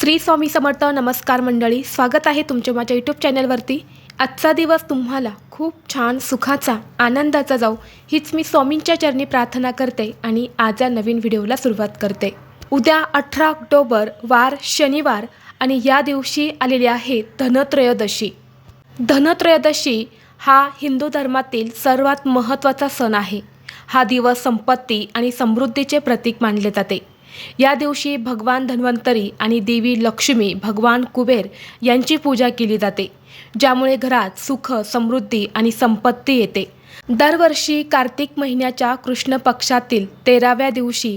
श्री स्वामी समर्थ नमस्कार मंडळी स्वागत आहे तुमच्या माझ्या यूट्यूब चॅनलवरती. आजचा दिवस तुम्हाला खूप छान सुखाचा आनंदाचा जाऊ हीच मी स्वामींच्या चरणी प्रार्थना करते आणि आज या नवीन व्हिडिओला सुरुवात करते. उद्या अठरा ऑक्टोबर वार शनिवार आणि या दिवशी आलेली आहे धनत्रयोदशी. धनत्रयोदशी हा हिंदू धर्मातील सर्वात महत्त्वाचा सण आहे. हा दिवस संपत्ती आणि समृद्धीचे प्रतीक मानले जाते. या दिवशी भगवान धन्वंतरी आणि देवी लक्ष्मी भगवान कुबेर यांची पूजा केली जाते ज्यामुळे घरात सुख समृद्धी आणि संपत्ती येते. दरवर्षी कार्तिक महिन्याच्या कृष्ण पक्षातील तेराव्या दिवशी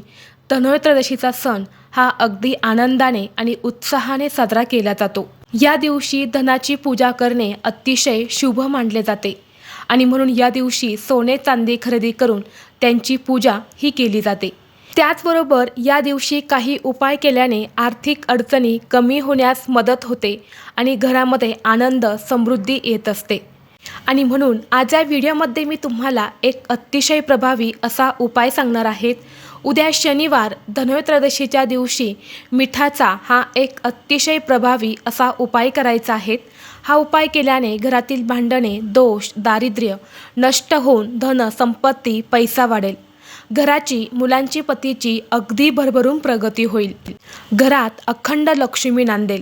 धनोत्रदशीचा सण हा अगदी आनंदाने आणि उत्साहाने साजरा केला जातो. या दिवशी धनाची पूजा करणे अतिशय शुभ मानले जाते आणि म्हणून या दिवशी सोने चांदी खरेदी करून त्यांची पूजा ही केली जाते. त्याचबरोबर या दिवशी काही उपाय केल्याने आर्थिक अडचणी कमी होण्यास मदत होते आणि घरामध्ये आनंद समृद्धी येत असते. आणि म्हणून आज या व्हिडिओमध्ये मी तुम्हाला एक अतिशय प्रभावी असा उपाय सांगणार आहेत उद्या शनिवार धनोत्रदशीच्या दिवशी मिठाचा हा एक अतिशय प्रभावी असा उपाय करायचा आहे. हा उपाय केल्याने घरातील भांडणे दोष दारिद्र्य नष्ट होऊन धन संपत्ती पैसा वाढेल. घराची मुलांची पतीची अगदी भरभरून प्रगती होईल. घरात अखंड लक्ष्मी नांदेल.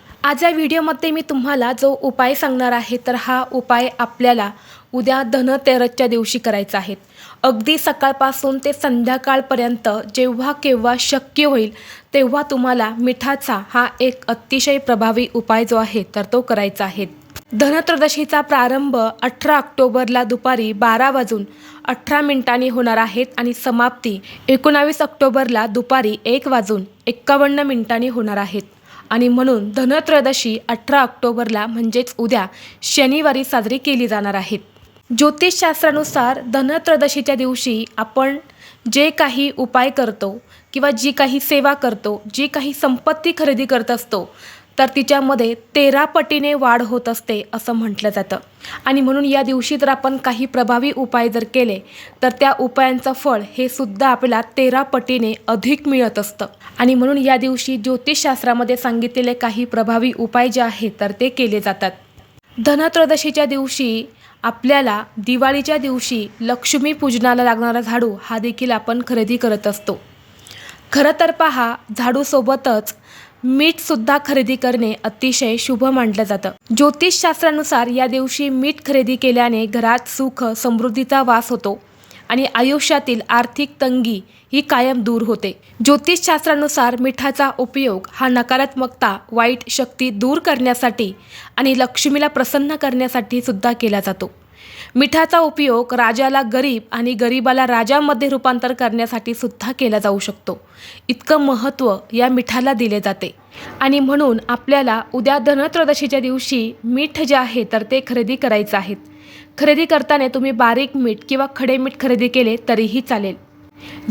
आज या व्हिडिओमध्ये मी तुम्हाला जो उपाय सांगणार आहे तर हा उपाय आपल्याला उद्या धनतेरसच्या दिवशी करायचा आहे. अगदी सकाळपासून ते संध्याकाळपर्यंत जेव्हा केव्हा शक्य होईल तेव्हा तुम्हाला मिठाचा हा एक अतिशय प्रभावी उपाय जो आहे तर तो करायचा आहे. धनत्रदशीचा प्रारंभ अठरा ऑक्टोबरला दुपारी बारा वाजून अठरा मिनिटांनी होणार आहेत आणि समाप्ती एकोणावीस ऑक्टोबरला दुपारी एक वाजून एक्कावन्न मिनिटांनी होणार आहेत आणि म्हणून धनत्रयोदशी अठरा ऑक्टोबरला म्हणजेच उद्या शनिवारी साजरी केली जाणार आहेत ज्योतिषशास्त्रानुसार धनत्रयोदशीच्या दिवशी आपण जे काही उपाय करतो किंवा जी काही सेवा करतो जी काही संपत्ती खरेदी करत असतो तर तिच्यामध्ये तेरा पटीने वाढ होत असते असं म्हटलं जातं. आणि म्हणून या दिवशी जर आपण काही प्रभावी उपाय जर केले तर त्या उपायांचं फळ हे सुद्धा आपल्याला तेरा पटीने अधिक मिळत असतं. आणि म्हणून या दिवशी ज्योतिषशास्त्रामध्ये सांगितलेले काही प्रभावी उपाय जे आहेत तर ते केले जातात. धनत्रयोदशीच्या दिवशी आपल्याला दिवाळीच्या दिवशी लक्ष्मी पूजनाला लागणारा झाडू हा देखील आपण खरेदी करत असतो. खरं तर पहा झाडूसोबतच मीठसुद्धा खरेदी करणे अतिशय शुभ मानलं जातं. ज्योतिषशास्त्रानुसार या दिवशी मीठ खरेदी केल्याने घरात सुख समृद्धीचा वास होतो आणि आयुष्यातील आर्थिक तंगी ही कायम दूर होते. ज्योतिषशास्त्रानुसार मिठाचा उपयोग हा नकारात्मकता वाईट शक्ती दूर करण्यासाठी आणि लक्ष्मीला प्रसन्न करण्यासाठी सुद्धा केला जातो. मिठाचा उपयोग राजाला गरीब आणि गरीबाला राजामध्ये रूपांतर करण्यासाठी सुद्धा केला जाऊ शकतो. इतकं महत्त्व या मिठाला दिले जाते. आणि म्हणून आपल्याला उद्या धनत्रयोदशीच्या दिवशी मीठ जे आहे तर ते खरेदी करायचं आहेत खरेदी करताना तुम्ही बारीक मीठ किंवा खडे मीठ खरेदी केले तरीही चालेल.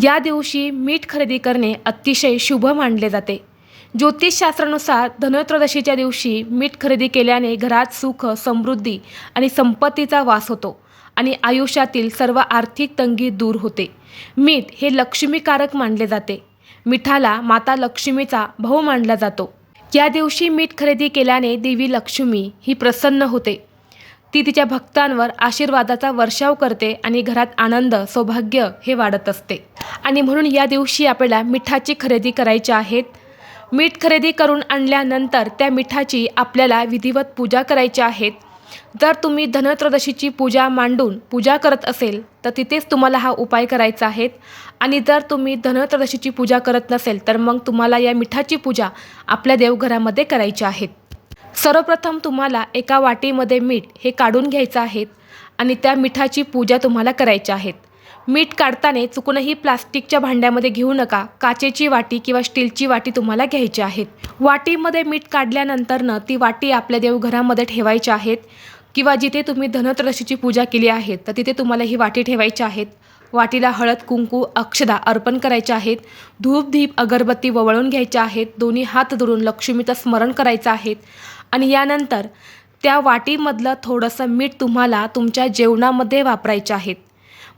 या दिवशी मीठ खरेदी करणे अतिशय शुभ मानले जाते. ज्योतिषशास्त्रानुसार धनत्रयोदशीच्या दिवशी मीठ खरेदी केल्याने घरात सुख समृद्धी आणि संपत्तीचा वास होतो आणि आयुष्यातील सर्व आर्थिक तंगी दूर होते. मीठ हे लक्ष्मीकारक मानले जाते. मिठाला माता लक्ष्मीचा भाऊ मानला जातो. या दिवशी मीठ खरेदी केल्याने देवी लक्ष्मी ही प्रसन्न होते. ती तिच्या भक्तांवर आशीर्वादाचा वर्षाव करते आणि घरात आनंद सौभाग्य हे वाढत असते. आणि म्हणून या दिवशी आपल्याला मिठाची खरेदी करायची आहेत. मीठ खरेदी करून आणल्यानंतर त्या मिठाची आपल्याला विधिवत पूजा करायची आहेत. जर तुम्ही धनत्रदशीची पूजा मांडून पूजा करत असेल तर तिथेच तुम्हाला हा उपाय करायचा आहे आणि जर तुम्ही धनत्रदशीची पूजा करत नसेल तर मग तुम्हाला या मिठाची पूजा आपल्या देवघरामध्ये करायची आहेत. सर्वप्रथम तुम्हाला एका वाटीमध्ये मीठ हे काढून घ्यायचं आहे आणि त्या मिठाची पूजा तुम्हाला करायची आहेत मीठ काढताना चुकूनही प्लास्टिकच्या भांड्यामध्ये घेऊ नका. काचेची वाटी किंवा स्टीलची वाटी तुम्हाला घ्यायची आहेत. वाटीमध्ये मीठ काढल्यानंतरनं ती वाटी आपल्या देवघरामध्ये ठेवायच्या आहेत किंवा जिथे तुम्ही धनत्रशीची पूजा केली आहे तर तिथे तुम्हाला ही वाटी ठेवायची आहेत. वाटीला हळद कुंकू अक्षदा अर्पण करायच्या आहेत. धूप धीप अगरबत्ती ववळून घ्यायच्या आहेत. दोन्ही हात धरून लक्ष्मीचं स्मरण करायचं आहे आणि यानंतर त्या वाटीमधलं थोडंसं मीठ तुम्हाला तुमच्या जेवणामध्ये वापरायचे आहेत.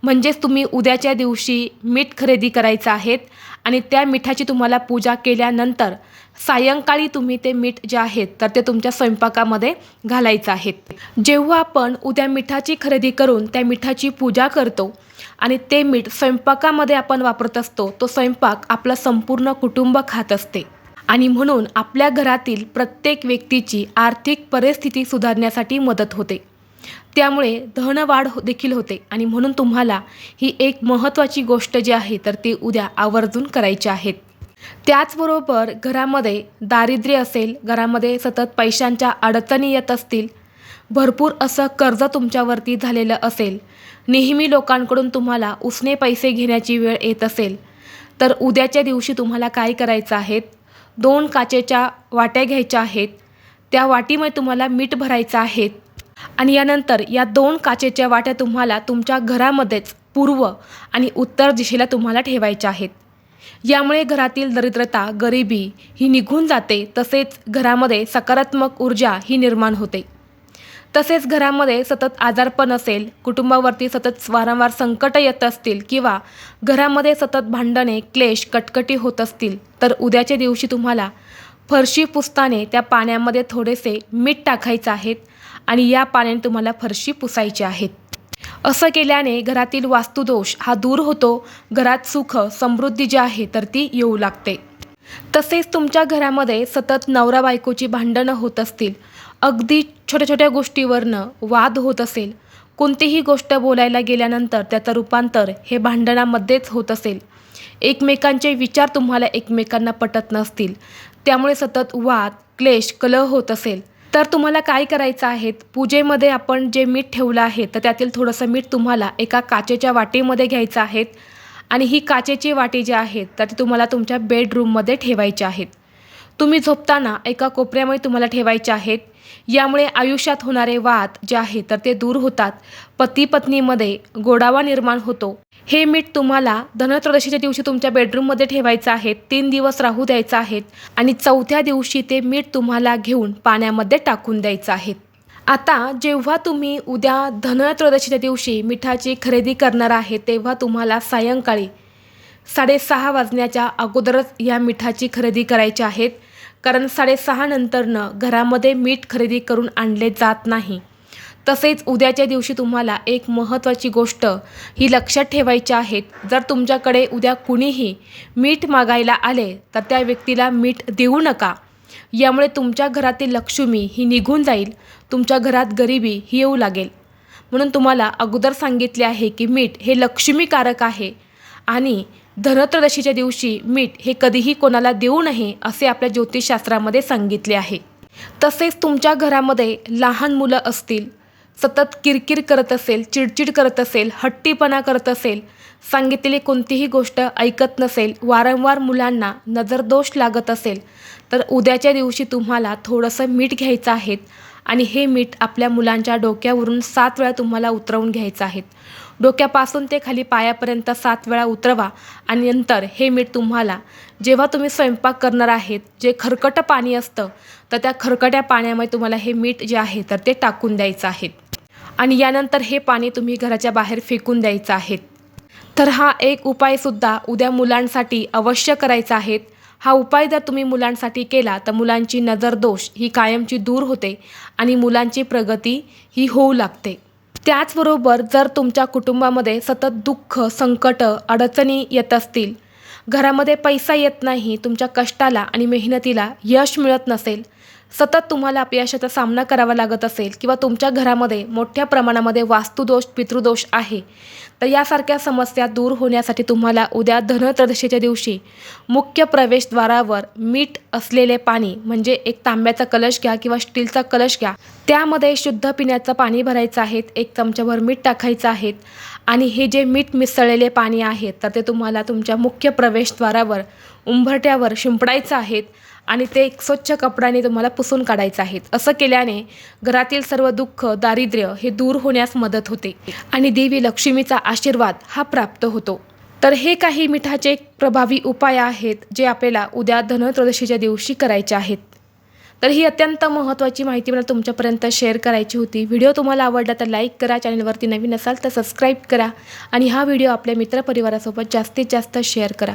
म्हणजेच तुम्ही उद्याच्या दिवशी मीठ खरेदी करायचं आहेत आणि त्या मिठाची तुम्हाला पूजा केल्यानंतर सायंकाळी तुम्ही ते मीठ जे आहेत तर ते तुमच्या स्वयंपाकामध्ये घालायचं आहेत. जेव्हा आपण उद्या मिठाची खरेदी करून त्या मिठाची पूजा करतो आणि ते मीठ स्वयंपाकामध्ये आपण वापरत असतो तो स्वयंपाक आपलं संपूर्ण कुटुंब खात असते. आणि म्हणून आपल्या घरातील प्रत्येक व्यक्तीची आर्थिक परिस्थिती सुधारण्यासाठी मदत होते. त्यामुळे धनवाढ हो- देखील होते. आणि म्हणून तुम्हाला ही एक महत्त्वाची गोष्ट जी आहे तर ती उद्या आवर्जून करायची आहेत त्याचबरोबर घरामध्ये दारिद्र्य असेल घरामध्ये सतत पैशांच्या अडचणी येत असतील भरपूर असं कर्ज तुमच्यावरती झालेलं असेल नेहमी लोकांकडून तुम्हाला उसने पैसे घेण्याची वेळ येत असेल तर उद्याच्या दिवशी तुम्हाला काय करायचं आहेत दोन काचेच्या वाट्या घ्यायच्या आहेत. त्या वाटीमध्ये तुम्हाला मीठ भरायचं आहेत आणि यानंतर या दोन काचेच्या वाट्या तुम्हाला तुमच्या घरामध्येच पूर्व आणि उत्तर दिशेला तुम्हाला ठेवायच्या आहेत. यामुळे घरातील दरिद्रता गरिबी ही निघून जाते तसेच घरामध्ये सकारात्मक ऊर्जा ही निर्माण होते. तसेच घरामध्ये सतत आजारपण असेल कुटुंबावरती सतत वारंवार संकट येत असतील किंवा घरामध्ये सतत भांडणे क्लेश कटकटी होत असतील तर उद्याच्या दिवशी तुम्हाला फरशी पुसताने त्या पाण्यामध्ये थोडेसे मीठ टाकायचं आहेत आणि या पाण्याने तुम्हाला फरशी पुसायची आहेत. असं केल्याने घरातील वास्तुदोष हा दूर होतो घरात सुख समृद्धी जी आहे तर ती येऊ लागते. तसेच तुमच्या घरामध्ये सतत नवरा बायकोची भांडणं होत असतील अगदी छोट्या छोट्या गोष्टीवरनं वाद होत असेल कोणतीही गोष्ट बोलायला गेल्यानंतर त्याचं रूपांतर हे भांडणामध्येच होत असेल. एकमेकांचे विचार तुम्हाला एकमेकांना पटत नसतील त्यामुळे सतत वाद क्लेश कलह होत असेल. तर तुम्हाला काय करायचं आहे? पूजेमध्ये आपण जे मीठ ठेवलं आहे तर त्यातील थोडंसं मीठ तुम्हाला एका काचेच्या वाटीमध्ये घ्यायचं आहेत आणि ही काचेची वाटी जी आहे तर ती तुम्हाला तुमच्या बेडरूममध्ये ठेवायची आहेत तुम्ही झोपताना एका कोपऱ्यामध्ये तुम्हाला ठेवायचे आहेत. यामुळे आयुष्यात होणारे वाद जे आहे तर ते दूर होतात. पती पत्नीमध्ये गोडावा निर्माण होतो. हे मीठ तुम्हाला धनत्रदशीच्या दिवशी तुमच्या बेडरूममध्ये ठेवायचं आहे. तीन दिवस राहू द्यायचं आहेत आणि चौथ्या दिवशी ते मीठ तुम्हाला घेऊन पाण्यामध्ये टाकून द्यायचं आहे आता जेव्हा तुम्ही उद्या धनत्रदशीच्या दिवशी मिठाची खरेदी करणार आहे तेव्हा तुम्हाला सायंकाळी साडेसहा वाजण्याच्या अगोदरच या मिठाची खरेदी करायची आहेत. कारण साडेसहा नंतरनं घरामध्ये मीठ खरेदी करून आणले जात नाही. तसेच उद्याच्या दिवशी तुम्हाला एक महत्त्वाची गोष्ट ही लक्षात ठेवायची आहेत जर तुमच्याकडे उद्या कुणीही मीठ मागायला आले तर त्या व्यक्तीला मीठ देऊ नका. यामुळे तुमच्या घरातील लक्ष्मी ही निघून जाईल. तुमच्या घरात गरिबी ही येऊ लागेल. म्हणून तुम्हाला अगोदर सांगितले आहे की मीठ हे लक्ष्मीकारक आहे. आणि धनत्रदशीच्या दिवशी मीठ हे कधीही कोणाला देऊ नये असे आपल्या ज्योतिषशास्त्रामध्ये सांगितले आहे. तसेच तुमच्या घरामध्ये लहान मुलं असतील सतत किरकिर करत असेल चिडचिड करत असेल हट्टीपणा करत असेल सांगितलेली कोणतीही गोष्ट ऐकत नसेल वारंवार मुलांना नजरदोष लागत असेल तर उद्याच्या दिवशी तुम्हाला थोडंसं मीठ घ्यायचं आहे आणि हे मीठ आपल्या मुलांच्या डोक्यावरून सात वेळा तुम्हाला उतरवून घ्यायचं आहे. डोक्यापासून ते खाली पायापर्यंत सात वेळा उतरवा आणि नंतर हे मीठ तुम्हाला जेव्हा तुम्ही स्वयंपाक करणार आहेत जे खरकटं पाणी असतं तर त्या खरकट्या पाण्यामध्ये तुम्हाला हे मीठ जे आहे तर ते टाकून द्यायचं आहे. आणि यानंतर हे पाणी तुम्ही घराच्या बाहेर फेकून द्यायचं आहे. तर हा एक उपायसुद्धा उद्या मुलांसाठी अवश्य करायचा आहे. हा उपाय जर तुम्ही मुलांसाठी केला तर मुलांची नजरदोष ही कायमची दूर होते आणि मुलांची प्रगती ही होऊ लागते. त्याचबरोबर जर तुमच्या कुटुंबामध्ये सतत दुःख संकट अडचणी येत असतील घरामध्ये पैसा येत नाही तुमच्या कष्टाला आणि मेहनतीला यश मिळत नसेल सतत तुम्हाला अपयशाचा सामना करावा लागत असेल किंवा तुमच्या घरामध्ये मोठ्या प्रमाणामध्ये वास्तुदोष पितृदोष आहे तर यासारख्या समस्या दूर होण्यासाठी तुम्हाला उद्या धनत्रयोदशीच्या दिवशी मुख्य प्रवेशद्वारावर मीठ असलेले पाणी म्हणजे एक तांब्याचा कलश घ्या किंवा स्टीलचा कलश घ्या त्यामध्ये शुद्ध पिण्याचं पाणी भरायचं आहे एक चमच्याभर मीठ टाकायचं आहे आणि हे जे मीठ मिसळलेले पाणी आहे तर ते तुम्हाला तुमच्या मुख्य प्रवेशद्वारावर उंबरट्यावर शिंपडायचं आहेत आणि ते एक स्वच्छ कपड्याने तुम्हाला पुसून काढायचं आहेत. असं केल्याने घरातील सर्व दुःख दारिद्र्य हे दूर होण्यास मदत होते आणि देवी लक्ष्मीचा आशीर्वाद हा प्राप्त होतो. तर हे काही मिठाचे प्रभावी उपाय आहेत जे आपल्याला उद्या धनत्रयोदशीच्या दिवशी करायचे आहेत. तर ही अत्यंत महत्त्वाची माहिती मला तुमच्यापर्यंत शेअर करायची होती. व्हिडिओ तुम्हाला आवडला तर लाईक करा चॅनलवरती नवीन असाल तर सबस्क्राईब करा आणि हा व्हिडिओ आपल्या मित्रपरिवारासोबत जास्तीत जास्त शेअर करा.